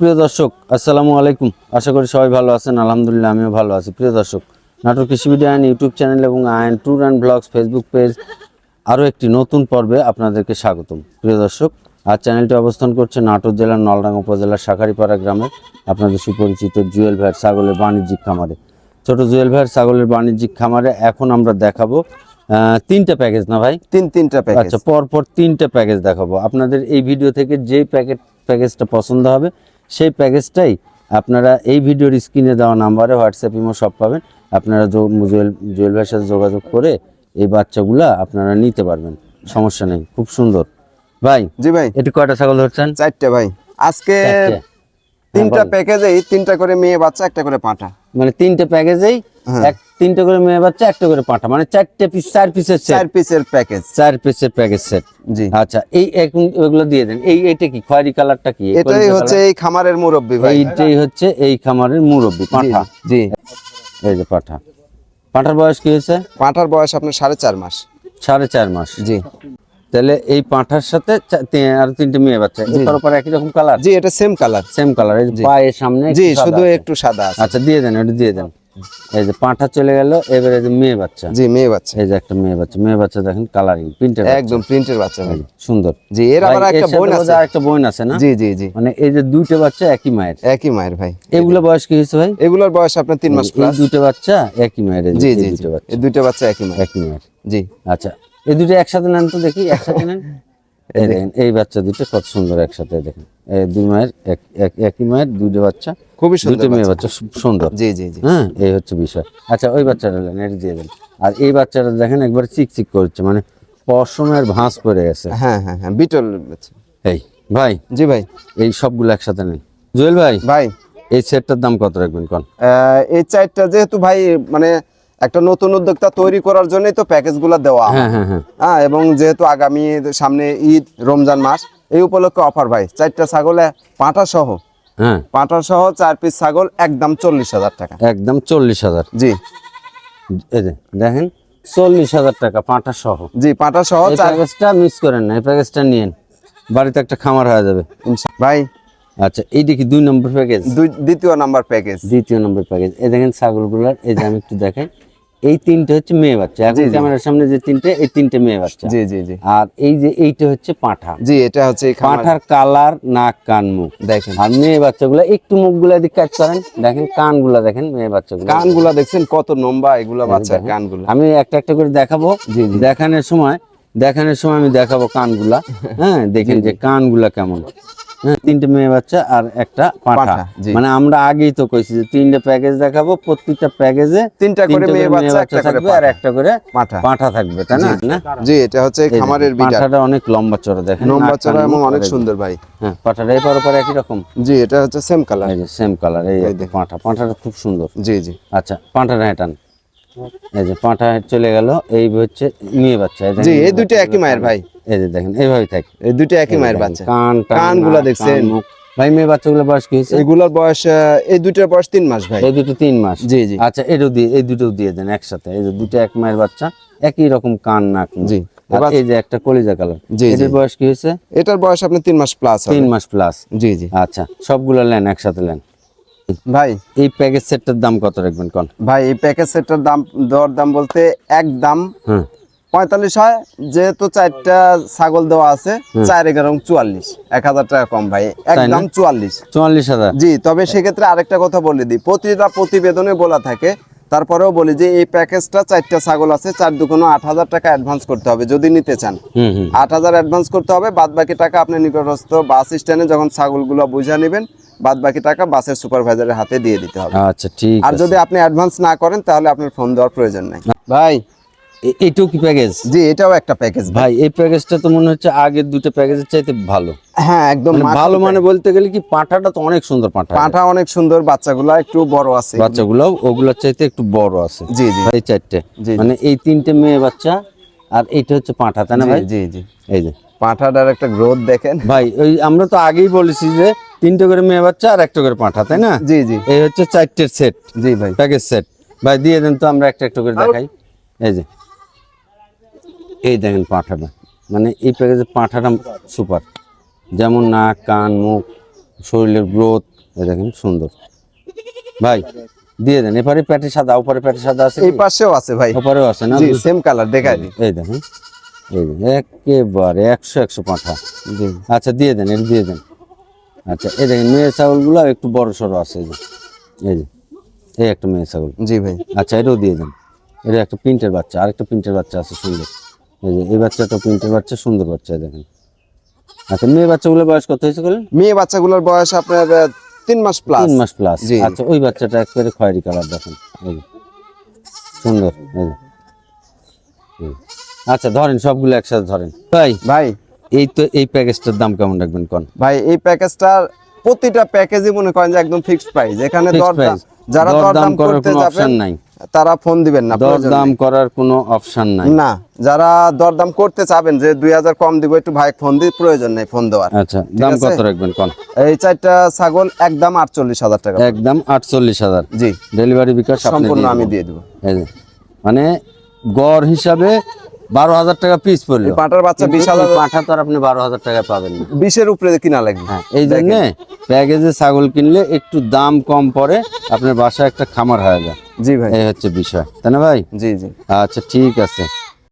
সুপ্রিয় দর্শক আসসালামু আলাইকুম। আশা করি সবাই ভালো আছেন। আলহামদুলিল্লাহ আমিও ভালো আছি। প্রিয় দর্শক কৃষি ভিডিও আইন ইউটিউব চ্যানেল এবং আইন tour and blogs Facebook page আরও একটি নতুন পর্বে আপনাদেরকে স্বাগতম। প্রিয় দর্শক আজ চ্যানেলটি অবস্থান করছে নাটোর জেলার নলডাঙ্গা উপজেলার শাখারিপাড়া গ্রামে। আপনাদের সুপরিচিত জুয়েল ভাইয়ের ছাগলের বাণিজ্যিক খামারে। ছোট জুয়েল ভাইয়ের ছাগলের বাণিজ্যিক খামারে এখন আমরা দেখাবো তিনটা প্যাকেজ না ভাই? তিন তিনটা প্যাকেজ। আচ্ছা পর পর তিনটে প্যাকেজ দেখাবো। আপনাদের এই ভিডিও থেকে যেই প্যাকেট প্যাকেজটা পছন্দ হবে সেই প্যাকেজটাই আপনারা এই ভিডিওর স্ক্রিনে দেওয়া নাম্বারে হোয়াটসঅ্যাপ ইমো সব পাবেন। আপনারা জুয়েল জুয়েল ভাইয়ের সাথে যোগাযোগ করে এই বাচ্চাগুলা আপনারা নিতে পারবেন। সমস্যা নেই খুব সুন্দর। ভাই জি ভাই। এটি কয়টা ছাগল ধরছেন? চারটে ভাই। আজকে। তিনটা প্যাকেজেই তিনটা করে মেয়ে বাচ্চা একটা করে পাঁঠা। মানে তিনটে প্যাকেজেই হ্যাঁ। এক তিনটে করে মেয়ে বাচ্চা একটা করে পাঠা। মানে চারটে পিস চার পিসের চার পিসের প্যাকেজ চার পিসের প্যাকেজ সেট জি। আচ্ছা এই এখন এগুলো দিয়ে দেন। এই এটা কি? খয়েরি কালারটা কি? এটাই হচ্ছে এই খামারের মুরব্বী ভাই। এইটাই হচ্ছে এই খামারের মুরব্বী পাঠা। জি। এই যে পাঠা। পাঠার বয়স কি হয়েছে? পাঁঠার বয়স আপনার সাড়ে চার মাস। সাড়ে চার মাস। জি। তাহলে এই পাঠার সাথে আর তিনটে মেয়ে বাচ্চা। এর পর একই রকম কালার জি এটা সেম কালার সেম কালার এই পায়ের সামনে জি শুধু একটু সাদা আচ্ছা দিয়ে দেন ওটা দিয়ে দেন। এই যে পাঠা চলে গেল এবারে যে মেয়ে বাচ্চা। জি মেয়ে বাচ্চা। এই যে একটা মেয়ে বাচ্চা। মেয়ে বাচ্চা দেখেন কালারিং প্রিন্টের একদম প্রিন্টের বাচ্চা। ভাই সুন্দর। জি এর আবার একটা বোন আছে। আরেকটা বোন আছে না? জি জি জি। মানে এই যে দুইটা বাচ্চা একই মায়ের। একই মায়ের ভাই। এগুলো বয়স কি হয়েছে ভাই? এগুলোর বয়স আপনার তিন মাস প্লাস দুটো বাচ্চা একই মায়ের জি জি দুটো বাচ্চা। এই দুইটা বাচ্চা একই মায়ের। একই মায়ের। জি। আচ্ছা এই দুটো একসাথে নেন তো দেখি একসাথে নেন। এই দেখেন এই বাচ্চা দুটো কত সুন্দর একসাথে দেখেন। এই দুই মায়ের এক- এক- একই মায়ের দুটো বাচ্চা খুবই দুটো সুন্দর মেয়ে বাচ্চা। সুন্দর। জি জি জি। হ্যাঁ এই হচ্ছে বিষয়। আচ্ছা ওই বাচ্চাটা নেন এটা দিয়ে দেন। আর এই বাচ্চাটা দেখেন একবার চিকচিক করছে মানে পশমের ভাঁজ পড়ে গেছে। হ্যাঁ হ্যাঁ হ্যাঁ বিটল এই ভাই জি ভাই। এই সবগুলো একসাথে নেন। জুয়েল ভাই ভাই। এই সেটটার দাম কত রাখবেন কোন? এই চারটা যেহেতু ভাই মানে একটা নতুন উদ্যোক্তা তৈরি করার জন্যই তো প্যাকেজগুলো দেওয়া হ্যাঁ। হ্যাঁ হ্যাঁ হ্যাঁ। এবং যেহেতু আগামী সামনে ঈদ রমজান মাস এই উপলক্ষে অফার ভাই চারটা ছাগলে পাঁঠা সহ। হ্যাঁ। পাঁঠা সহ চার পিস ছাগল একদম চল্লিশ হাজার টাকা। একদম চল্লিশ হাজার। জি। এই যে দেখেন চল্লিশ হাজার টাকা পাঁঠা সহ। জি পাঁঠা সহ প্যাকেজটা মিস করেন না এই প্যাকেজটা নিয়েন। বাড়িতে একটা খামার হয়ে যাবে। ভাই। আচ্ছা এইটা কি দুই নম্বর প্যাকেজ? দ্বিতীয় নাম্বার প্যাকেজ। দ্বিতীয় নম্বর প্যাকেজ। এই দেখেন ছাগলগুলার এই যে আমি একটু দেখাই। এই তিনটে হচ্ছে মেয়ে বাচ্চা। এখন ক্যামেরার সামনে যে তিনটে এই তিনটে মেয়ে বাচ্চা। জি জি জি। আর এই যে এইটা হচ্ছে পাঁঠা। জি এটা হচ্ছে পাঁঠার কালার নাক কান মুখ। দেখেন। আর মেয়ে বাচ্চাগুলো একটু মুখগুলা দিক কাজ করেন। দেখেন কানগুলা দেখেন মেয়ে বাচ্চাগুলো। কানগুলা দেখছেন কত লম্বা এগুলা বাচ্চার কানগুলা। আমি একটা একটা করে দেখাবো। দেখানোর সময় দেখানোর সময় আমি দেখাবো কানগুলা। হ্যাঁ দেখেন যে কানগুলা কেমন। তিনটে মেয়ে বাচ্চা আর একটা পাঁঠা। মানে আমরা আগেই তো কইছি যে তিনটে প্যাকেজ দেখাবো প্রত্যেকটা প্যাকেজে তিনটা করে মেয়ে বাচ্চা একটা থাকবে আর একটা করে পাঠা। পাঁঠা থাকবে তাই না? জি। এটা হচ্ছে খামারের পাঁঠাটা অনেক লম্বা চড়া দেখেন লম্বা চড়া এবং অনেক। সুন্দর ভাই। হ্যাঁ পাঁঠাটা এই পর একই রকম? জি এটা হচ্ছে সেম কালার এই যে সেম কালার এই পাঁঠা। পাঁঠাটা খুব সুন্দর। জি জি। আচ্ছা পাঁঠাটা হেঁটান এই যে পাঁঠা চলে গেল এই হচ্ছে মেয়ে বাচ্চা জি এই দুটো একই মায়ের ভাই। এই যে দেখেন এইভাবে থাকে। এই দুটো একই মায়ের বাচ্চা। কান কানগুলা দেখছেন? ভাই মেয়ে বাচ্চাগুলো বয়স কি হয়েছে? এগুলোর বয়স এই দুটোর বয়স তিন মাস ভাই। এই দুটো তিন মাস। জি জি। আচ্ছা এটাও দিয়ে এই দুটো দিয়ে দেন একসাথে। এই যে দুটো এক মায়ের বাচ্চা একই রকম কান নাক জি। এই যে একটা কলিজা কালার। জি, জি। এটার বয়স কি হয়েছে? এটার বয়স আপনি তিন মাস প্লাস তিন মাস প্লাস জি জি। আচ্ছা সবগুলো নেন একসাথে নেন। ভাই এই প্যাকেজ সেটটার দাম কত রাখবেন কোন? ভাই এই প্যাকেজ সেটটার দাম দর দাম বলতে একদম হ্যাঁ পঁয়তাল্লিশ হয় যেহেতু চারটা ছাগল দেওয়া আছে চার এগারো চুয়াল্লিশ। এক হাজার টাকা কম ভাই। একদম চুয়াল্লিশ। চুয়াল্লিশ হাজার। জি তবে সেক্ষেত্রে আরেকটা কথা বলে দিই। প্রতিটা প্রতিবেদনে বলা থাকে তারপরেও বলি যে এই প্যাকেজটা চারটা ছাগল আছে চার দুগুণ আট হাজার টাকা অ্যাডভান্স করতে হবে যদি নিতে চান। আট হাজার অ্যাডভান্স করতে হবে বাদ বাকি টাকা আপনি নিকটস্থ বাস স্ট্যান্ডে যখন ছাগলগুলো বুঝা নেবেন বাদ বাকি টাকা বাসের সুপারভাইজারের হাতে দিয়ে দিতে হবে। আচ্ছা ঠিক আর যদি আপনি অ্যাডভান্স না করেন তাহলে আপনার ফোন দেওয়ার প্রয়োজন নাই। ভাই। এ- এইটাও কি প্যাকেজ জি এটাও একটা প্যাকেজ ভাই। এই প্যাকেজটা তো মনে হচ্ছে আগের দুটো প্যাকেজের চাইতে ভালো। হ্যাঁ একদম মানে ভালো মানে বলতে গেলে কি পাঁঠাটা তো অনেক সুন্দর পাঁঠা। পাঁঠা অনেক সুন্দর বাচ্চাগুলো একটু বড় আছে। বাচ্চাগুলো ওগুলোর চাইতে একটু বড় আছে। জি জি। ভাই চারটে। মানে এই তিনটে মেয়ে বাচ্চা আর এইটা হচ্ছে পাঁঠা তাই না ভাই? জি জি। এই যে। পাঁঠাটার একটা গ্রোথ দেখেন। ভাই ওই আমরা তো আগেই বলেছি যে তিনটে করে মেয়ে বাচ্চা আর একটা করে পাঁঠা তাই না? জি জি। এই হচ্ছে চারটের সেট জি ভাই। প্যাকেজ সেট ভাই দিয়ে দেন তো আমরা একটা একটা করে দেখাই। এই যে। এই দেখেন পাঁঠাটা। মানে এই প্যাকেজের পাঁঠাটা সুপার যেমন নাক কান মুখ শরীরের গ্রোথ এই দেখেন সুন্দর। ভাই দিয়ে দেন। এপারে প্যাটে সাদা ওপারে প্যাটে সাদা আছে এই পাশেও আছে ভাই। ওপারেও আছে না? সেম কালার দেখাই এই দেখেন। একেবারে একশো একশো পাঁঠা। জি। আচ্ছা দিয়ে দেন এটা দিয়ে দেন। আচ্ছা এই দেখেন মেয়ে ছাগলগুলো একটু বড় সড়ো আছে এই যে। এই যে এই একটা মেয়ে ছাগল। জি ভাই। আচ্ছা এটাও দিয়ে দেন। এটা একটা প্রিন্টের বাচ্চা আরেকটা প্রিন্টের বাচ্চা আছে সুন্দর। এই যে এই বাচ্চাটা প্রিন্টের বাচ্চা সুন্দর বাচ্চা দেখেন। আচ্ছা মেয়ে বাচ্চাগুলোর বয়স কত হয়েছে বলেন? মেয়ে বাচ্চাগুলোর বয়স আপনার তিন মাস প্লাস তিন মাস প্লাস। আচ্ছা ওই বাচ্চাটা একেবারে খয়েরি কালার দেখেন। এই সুন্দর এই। আচ্ছা ধরেন সবগুলো একসাথে ধরেন। ভাই ভাই। এই তো এই প্যাকেজটার দাম কেমন রাখবেন কোন? ভাই এই প্যাকেজটার প্রতিটা প্যাকেজই মনে করেন যে একদম ফিক্সড প্রাইস এখানে দরদাম যারা দরদাম দরদাম করতে যাবেন নাই। তারা ফোন দিবেন না দর দাম করার কোনো অপশন নাই। না যারা দরদাম করতে চাবেন যে দুই হাজার কম দিব একটু ভাই ফোন দিয়ে প্রয়োজন নাই ফোন দেওয়ার। আচ্ছা দাম কত রাখবেন কোন? এই চারটা ছাগল একদম আটচল্লিশ হাজার টাকা একদম আটচল্লিশ হাজার। জি। ডেলিভারি বিকাশ আপনি সম্পূর্ণ আমি দিয়ে দেবো। মানে গড় হিসাবে বারো হাজার টাকা পিস পড়ল। পাঁঠার বাচ্চা বিশ হাজার পাঁঠা তো আর আপনি বারো হাজার টাকা পাবেন না। বিশের উপরে কিনা লাগবে? হ্যাঁ এই জন্য প্যাকেজে ছাগল কিনলে একটু দাম কম পড়ে আপনার বাসায় একটা খামার হয়ে যায়। জি ভাই। এই হচ্ছে বিষয়। তাই না ভাই? জি জি। আচ্ছা ঠিক আছে।